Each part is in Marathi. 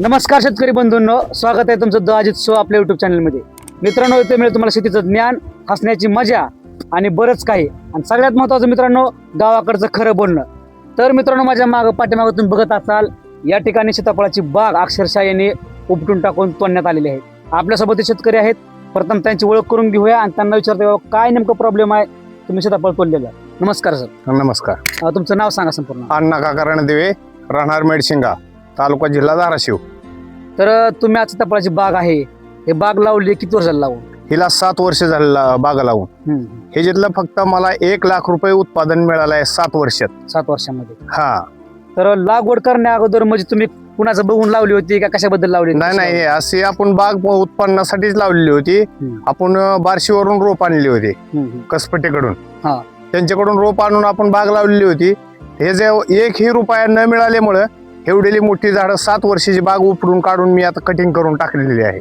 नमस्कार शेतकरी बंधूंनो स्वागत आहे तुमचं द अजित शो आपल्या युट्यूब चॅनलमध्ये मित्रांनो इथे मिळेल तुम्हाला शेतीचं ज्ञान हसण्याची मजा आणि बरंच काही. आणि सगळ्यात महत्त्वाचं मित्रांनो गावाकडचं खरं बोलणं. तर मित्रांनो माझ्या मागं पाठीमागं तुम्ही बघत असाल या ठिकाणी सीताफळाची बाग अक्षरशः यांनी उपटून टाकून तोडण्यात आलेली आहे. आपल्यासोबत शेतकरी आहेत. प्रथम त्यांची ओळख करून घेऊया आणि त्यांना विचारतो काय नेमकं प्रॉब्लेम आहे? तुम्ही सीताफळ तोडलेलं नमस्कार सर. नमस्कार. तुमचं नाव सांगा संपूर्ण. अण्णा काका रणदिवे राहणार मेडशिंगा. तालुका जिल्हा धाराशिव. तर तुम्ही आज सीताफळाची बाग आहे. हे बाग लावली किती वर्षाला लावून? हिला सात वर्ष झालेला बागा लावून. हम्म. हे जिथलं फक्त मला एक लाख रुपये उत्पादन मिळालं आहे सात वर्षात. सात वर्षामध्ये. हा. तर लागवड करण्या अगोदर म्हणजे तुम्ही कुणाचं बघून लावली होती का कशाबद्दल लावली होती? नाही नाही. अशी आपण बाग उत्पन्नासाठीच लावलेली होती. हम्म. आपण अं, बार्शीवरून रोप आणली होती. हम्म, हम्म. कसपटेकडून हा. त्यांच्याकडून रोप आणून आपण बाग लावलेली होती. हे जे एकही रुपया न मिळाल्यामुळं एवढेली मोठी झाडं सात वर्षाची बाग उपडून काढून मी आता कटिंग करून टाकलेली आहे.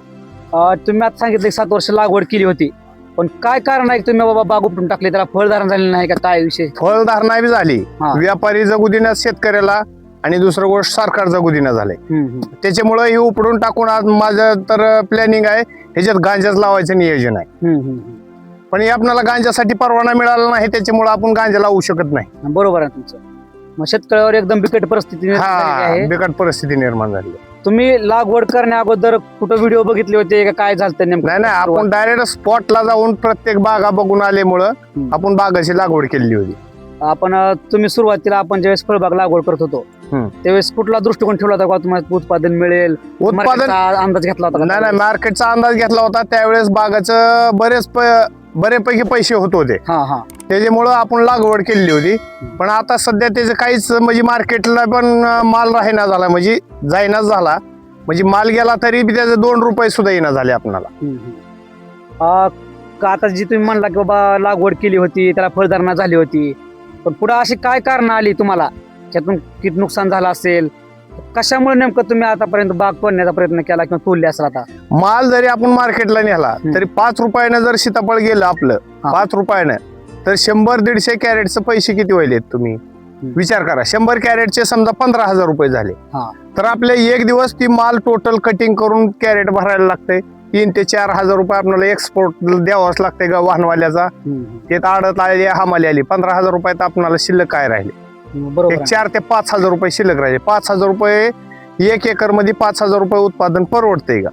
अं, तुम्ही आता सांगितलं की सात वर्ष लागवड केली होती. पण काय कारण आहे की तुम्ही बाबा बाग उपटून टाकली? त्याला फळधारण झालेलं नाही का? काय विषय फळधारणा बी झाली. हा. व्यापारी जगू देण्यात शेतकऱ्याला आणि दुसरं गोष्ट सरकार जगू देणं झालंय. हम्म, हम्म. त्याच्यामुळं हे उपडून टाकून आज माझं तर प्लॅनिंग आहे ह्याच्यात गांजाच लावायचं नियोजन आहे. हम्म, हम्म, हम्म. पण हे आपल्याला गांजासाठी परवाना मिळाला नाही त्याच्यामुळे आपण गांजा लावू शकत नाही. बरोबर आहे तुमचं. मग शेतकऱ्यावर एकदम बिकट परिस्थिती निर्माण झालेली हा आहे. बिकट परिस्थिती निर्माण झाली. तुम्ही लागवड करण्या अगोदर कुठं व्हिडिओ बघितले होते का काय झालं नेमकं? नाही नाही आपण डायरेक्ट स्पॉटला जाऊन प्रत्येक बागा बघून आल्यामुळं हम्म. आपण बागाची लागवड केलेली होती. आपण अं, तुम्ही सुरुवातीला आपण ज्यावेळेस फळबाग लागवड करत होतो हम्म. त्यावेळेस कुठला दृष्टिकोन ठेवला होता का तुम्हाला? उत्पादन मिळेल उत्पादन मार्केटचा अंदाज घेतला होता का नाही नाही मार्केटचा अंदाज घेतला होता. त्यावेळेस बागाचं बरेच प- बरेपैकी पैसे होत होते. हा हा. त्याच्यामुळं आपण लागवड केलेली होती. पण आता सध्या त्याचं काहीच म्हणजे मार्केटला पण माल राहीना झाला म्हणजे जाईनाच झाला. म्हणजे माल गेला तरी बी त्याचे दोन रुपये सुद्धा येणं झाले आपणाला. का आता जी तुम्ही म्हणला की बाबा लागवड केली होती त्याला फळधारणा झाली होती. पण पुढे अशी काय कारण आली तुम्हाला? त्यातून किती नुकसान झालं असेल? कशामुळे नेमकं तुम्ही आतापर्यंत बाग तोडण्याचा प्रयत्न केला किंवा तोडली असेल आता? माल जरी आपण मार्केटला नेला. तरी पाच रुपयानं जर सीताफळ गेलं आपलं. पाच रुपयानं तर शंभर दीडशे कॅरेटचे पैसे किती व्हायलेत तुम्ही? विचार करा. शंभर कॅरेटचे समजा पंधरा हजार रुपये झाले. तर आपले एक दिवस ती माल टोटल कटिंग करून कॅरेट भरायला लागते तीन ते चार हजार रुपये आपल्याला एक्सपोर्ट द्यावाच लागते गा वाहनवाल्याचा? ते आडत आली हमाली आली. पंधरा हजार रुपये तर आपल्याला शिल्लक काय राहिले. चार ते पाच हजार रुपये शिल्लक राहिले. पाच हजार रुपये एक एकरमध्ये पाच हजार रुपये उत्पादन परवडते का?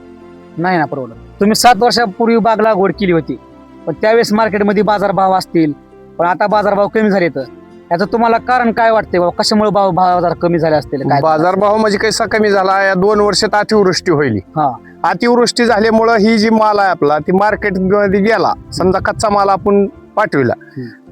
नाही ना परवडत. तुम्ही सात वर्षापूर्वी बाग लागवड केली होती. पण त्यावेळेस मार्केटमध्ये बाजारभाव असतील. पण आता बाजारभाव कमी झाले तर. याचं तुम्हाला कारण काय वाटते बाबा? कशामुळे भाव बाजार कमी झाले असतील? काय बाजारभाव म्हणजे कैसा कमी झाला. या दोन वर्षात अतिवृष्टी होईल. हा. अतिवृष्टी झाल्यामुळं ही जी माल आहे आपला ती मार्केटमध्ये गेला. समजा कच्चा माल आपण पाठविला.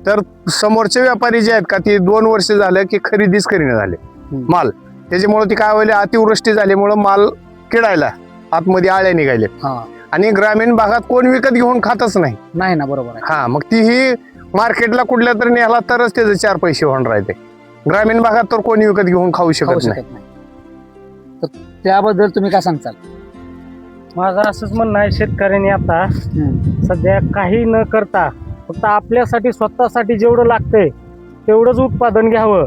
तर समोरचे व्यापारी जे आहेत का ती दोन वर्ष झालं की खरेदीच करीने झाले. माल. त्याच्यामुळे ती काय व्हायला? अतिवृष्टी झाल्यामुळं माल किडायला आतमध्ये आळ्या निघाले हा. आणि ग्रामीण भागात कोण विकत घेऊन खातच नाही. नाही ना बरोबर आहे. हा मग ती ही मार्केटला कुठल्या तरी नेला तरच त्याचे चार पैसे होणार राहते. ग्रामीण भागात तर कोणी विकत घेऊन खाऊ खाऊ शकत नाही. शकत नाही. तर त्याबद्दल तुम्ही काय सांगताल? माझं असंच म्हणणं आहे शेतकऱ्यांनी आता. सध्या काही न करता फक्त आपल्यासाठी स्वतःसाठी जेवढं लागतंय तेवढंच उत्पादन घ्यावं.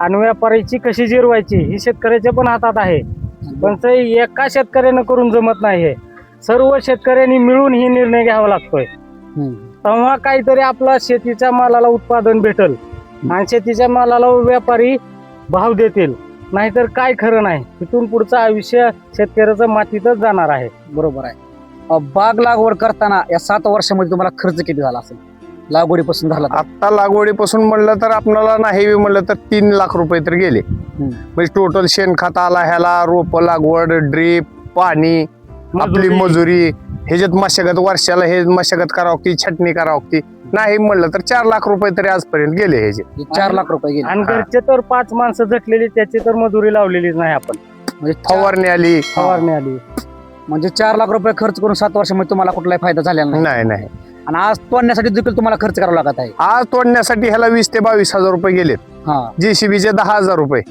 आणि व्यापाऱ्याची कशी जिरवायची ही शेतकऱ्याच्या पण हातात आहे. पण ते एका शेतकऱ्यानं करून जमत नाही हे सर्व शेतकऱ्यांनी मिळून ही निर्णय घ्यावा लागतोय. तेव्हा काहीतरी आपला शेतीच्या मालाला उत्पादन भेटल आणि शेतीच्या मालाला व्यापारी भाव देतील. नाहीतर काय खरं नाही. इथून पुढचं आयुष्य शेतकऱ्याचं मातीतच जाणार आहे. बरोबर आहे. बाग लागवड करताना या सात वर्षामध्ये तुम्हाला खर्च किती झाला असेल? लागवडीपासून झाला? आता लागवडीपासून म्हणलं तर आपल्याला नाही म्हणलं तर तीन लाख रुपये तर गेले. म्हणजे टोटल शेणखत आला ह्याला रोप लागवड ड्रीप पाणी आपली मजुरी. ह्याच्यात मशागत वर्षाला हे मशागत करावं लागती छटणी करावं लागती नाही म्हणलं तर चार लाख रुपये तरी आजपर्यंत गेले ह्याचे. हे चार लाख रुपये गेले. आणि. घरचे तर पाच माणसं झटलेली त्याची तर मजुरी लावलेलीच नाही आपण. म्हणजे फवारणी आली. फवारणी आली. म्हणजे चार लाख रुपये खर्च करून सात वर्षामध्ये तुम्हाला कुठलाही फायदा झालेला नाही. नाही नाही. आणि आज तोडण्यासाठी देखील तुम्हाला खर्च करावा लागत आहे. आज तोडण्यासाठी ह्याला वीस ते बावीस हजार रुपये गेलेत. हा. जेसीबीचे दहा हजार रुपये.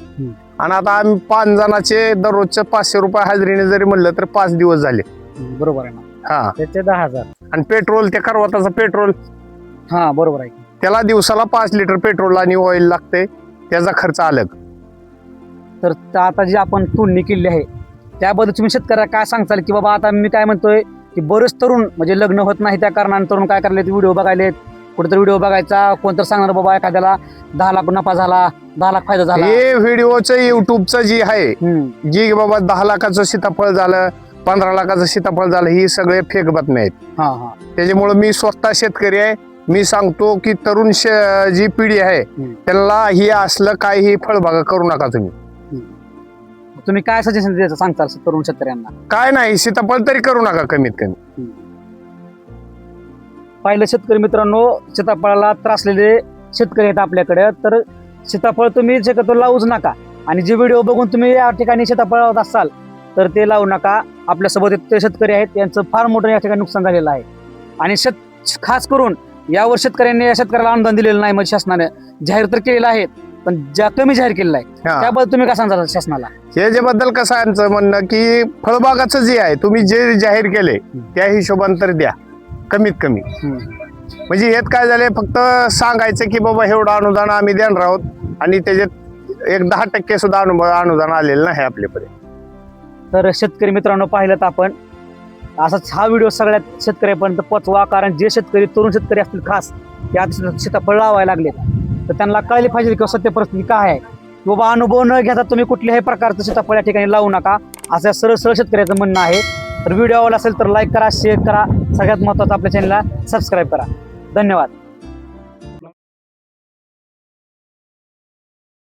आणि आता आम्ही पाच जणाचे दररोजचे पाचशे रुपये हाजरीने जरी म्हणलं तर पाच दिवस झाले. बरोबर आहे ना. हा. त्याचे दहा हजार. आणि पेट्रोल त्या करवताचं पेट्रोल. हा बरोबर आहे. त्याला दिवसाला पाच लिटर पेट्रोल आणि ऑइल लागते. त्याचा खर्च अलग. तर त- आता जी आपण तोडणी केली आहे त्याबद्दल तुम्ही शेतकऱ्याला काय सांगताल? की बाबा आता मी काय म्हणतोय की बरेच तरुण म्हणजे लग्न होत नाही त्या कारणाने तरुण काय करायला व्हिडिओ बघायलेत. कुठेतरी व्हिडिओ बघायचा कोणतर सांगणार बाबा एखाद्याला दहा लाख नफा झाला दहा लाख फायदा झाला. हे व्हिडिओचं युट्यूबचं जे आहे हम्म, जी बाबा दहा लाखाचं सीताफळ झालं पंधरा लाखाचं सीताफळ झालं ही सगळे फेक बातम्या आहेत. हा हा. त्याच्यामुळे मी स्वतः शेतकरी आहे. मी सांगतो की तरुण शे- जी पिढी आहे हम्म. त्यांना ही असलं काही फळबागा करू नका तुम्ही. तुम्ही काय सजेशन द्यायचं सांगताल तरुण शेतकऱ्यांना? काय नाही सीताफळ तरी करू नका कमीत कमी. पाहिलं शेतकरी मित्रांनो सीताफळाला त्रासलेले शेतकरी आहेत आपल्याकडे. तर सीताफळ तुम्ही शक्यतो लावूच नका. आणि जे व्हिडिओ बघून तुम्ही या ठिकाणी सीताफळ लावत असाल तर ते लावू नका. आपल्यासोबत ते शेतकरी आहेत यांचं फार मोठं या ठिकाणी नुकसान झालेलं आहे. आणि शेत खास करून यावर शेतकऱ्यांनी या शेतकऱ्याला अनुदान दिलेलं नाही म्हणजे शासनाने. जाहीर तर केलेलं आहे पण ज्या कमी जाहीर केलेलं आहे. त्याबद्दल तुम्ही काय सांगता शासनाला? याच्याबद्दल कसं आहे यांचं म्हणणं की फळबागाचं जे आहे तुम्ही जे जाहीर केले त्या हिशोबाने तर द्या. कमीत कमी. म्हणजे यात काय झालंय फक्त सांगायचं की बाबा एवढं अनुदान आम्ही देणार आहोत आणि त्याच्यात एक दहा टक्के सुद्धा अनु- अनुदान आलेलं नाही आपल्यापर्यंत. तर शेतकरी मित्रांनो पाहिलं तर आपण असाच हा व्हिडिओ सगळ्यात शेतकऱ्यापर्यंत पोचवा कारण जे शेतकरी तरुण शेतकरी असतील खास ते आता सीताफळ लावायला लागले तर त्यांना कळले पाहिजे की सत्य परिस्थिती काय आहे. बाबा अनुभव न घेता तुम्ही कुठल्याही प्रकारचं सीताफळ या ठिकाणी लावू नका. असं सरळ सरळ शेतकऱ्याचं म्हणणं आहे. तर व्हिडिओ आवडला असेल तर लाईक करा शेअर करा. सगळ्यात महत्त्वाचं आपल्या चॅनलला सबस्क्राईब करा. धन्यवाद.